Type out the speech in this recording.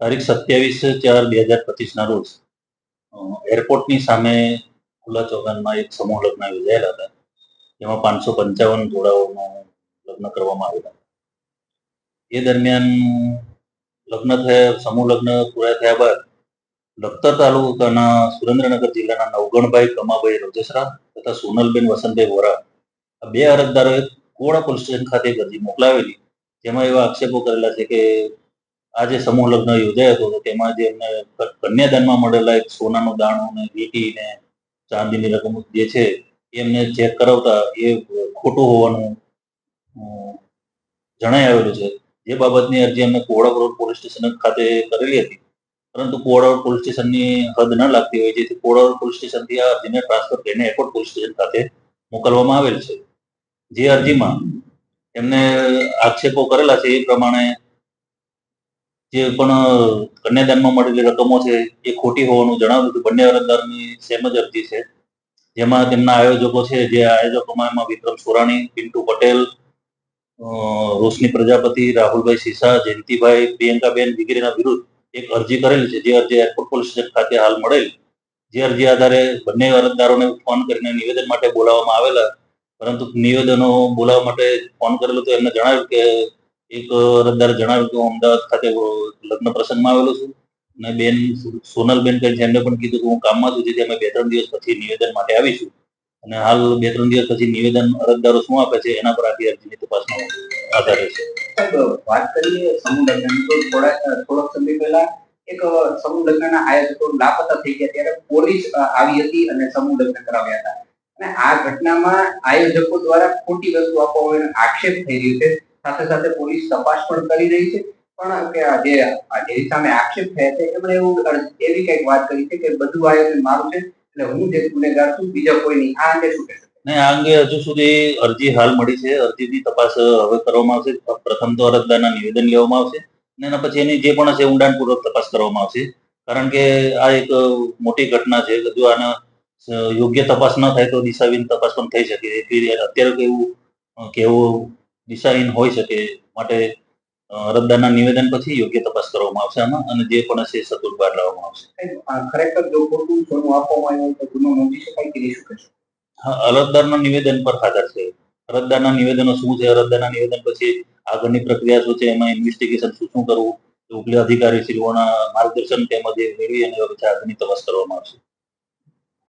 તારીખ સત્યાવીસ ચાર બે હજાર પચીસના રોજ એરપોર્ટની સામે ખુલ્લા ચોગાનમાં એક સમૂહ લગ્ન યોજાયેલા હતા. જેમાં પાંચસો પંચાવન જોડાઓનું લગ્ન કરવામાં આવેલા એ દરમિયાન લગ્ન થયા, સમૂહ લગ્ન પૂરા થયા બાદ લખતર તાલુકાના સુરેન્દ્રનગર જિલ્લાના નવગણભાઈ કમાભાઈ રોજેસરા તથા સોનલબેન વસંતભાઈ વોરા આ બે અરજદારોએ કોળા પોલીસ સ્ટેશન ખાતે અરજી મોકલાવેલી. જેમાં એવા આક્ષેપો કરેલા છે કે આ જે સમૂહ લગ્ન યોજાયો હતો તેમાં જે એમને કન્યાદાનમાં મળેલા એક સોનાનો દાણો ને વીટી ને ચાંદીની રકમ જે છે એ એમને ચેક કરાવતા એ ખોટું હોવાનું જણાઈ આવેલું છે. જે બાબતની અરજી એમને કોવડા પોલીસ સ્ટેશન ખાતે કરેલી હતી. પરંતુ કોવડા પોલીસ સ્ટેશનની હદ ન લાગતી હોય, જેથી કોવડા પોલીસ સ્ટેશનથી આ અરજીને ટ્રાન્સફર કરીને એરપોર્ટ પોલીસ સ્ટેશન ખાતે મોકલવામાં આવેલ છે. જે અરજીમાં એમને આક્ષેપો કરેલા છે એ પ્રમાણે જે પણ કન્યાદાનમાં મળેલી રકમો છે, એ ખોટી હોવાનું જણાવ્યું હતું. બંને અરજદારની સેમ જ અરજી છે. જેમાં તેમના આયોજકો છે, જે આયોજકોમાં એમાં વિક્રમ સોરાણી, પિન્ટુ પટેલ રોશની પ્રજાપતિ, રાહુલભાઈ સિસા જયંતિભાઈ પ્રિયંકાબેન વગેરેના વિરુદ્ધ એક અરજી કરેલી છે. જે અરજી એરપોર્ટ પોલીસ સ્ટેશન ખાતે હાલ મળેલ. જે અરજી આધારે બંને અરજદારોને ફોન કરીને નિવેદન માટે બોલાવવામાં આવેલા. પરંતુ નિવેદનો બોલાવવા માટે ફોન કરેલો તો એમને જણાવ્યું કે એક અરજદારે જણાવ્યું કે હું અમદાવાદ ખાતે લગ્ન પ્રસંગમાં આવેલો છું. અને બેન સોનલબેન કરીને એમને પણ કીધું કે હું કામમાં છું, જેથી અમે બે ત્રણ દિવસ પછી નિવેદન માટે આવીશું. અને હાલ બે ત્રણ દિવસ પછી નિવેદન અરજદારો શું આપે છે, એના પર આખી અરજીની તપાસનો આધાર રહેશે. વાત કરીએ સમૂહ થોડોક સમય પહેલા એક સમૂહ લગ્નના આયોજકો લાપતા થઈ ગયા ત્યારે પોલીસ આવી હતી અને સમૂહ લગ્ન કરાવ્યા હતા. અને આ ઘટનામાં આયોજકો દ્વારા ખોટી વસ્તુ આપવા આક્ષેપ થઈ રહ્યો છે. સાથે સાથે પોલીસ તપાસ પણ કરી રહી છે. પણ કે આ જે જેની સામે આક્ષેપ થયા છે એમણે એવું એવી કંઈક વાત કરી છે કે બધું આયોજન મારું છે, એટલે હું જે ગુનેગાર છું, બીજા કોઈ નહીં આ અંગે શું કહેશો? ને આ અંગે હજુ સુધી અરજી હાલ મળી છે. અરજીની તપાસ હવે કરવામાં આવશે. પ્રથમ તો અરજદારના નિવેદન લેવામાં આવશે. અને એના પછી એની જે પણ હશે, ઊંડાણપૂર્વક તપાસ કરવામાં આવશે. કારણ કે આ એક મોટી ઘટના છે. જો આના યોગ્ય તપાસ ન થાય તો દિશાહીન તપાસ પણ થઈ શકે. અત્યારે કેવું કહેવું દિશાહીન હોઈ શકે માટે અ, નિવેદન પછી યોગ્ય તપાસ કરવામાં આવશે આમાં અને જે પણ હશે સતુર બહાર લાવવામાં આવશે. ખરેખર જો ખોટું સોનું આપવામાં આવ્યું તો ગુનો નોંધી શકાય કે શું કહેશો? હા અરજદારના નિવેદન પર આધાર છે. અરજદારના નિવેદનો શું છે? અરજદારના નિવેદન પછી આગળની પ્રક્રિયા શું છે? એમાં ઇન્વેસ્ટિગેશન શું શું કરવું? ઉપલી અધિકારી શ્રીઓના માર્ગદર્શન તેમજ મેળવી અને આગળની તપાસ કરવામાં આવશે.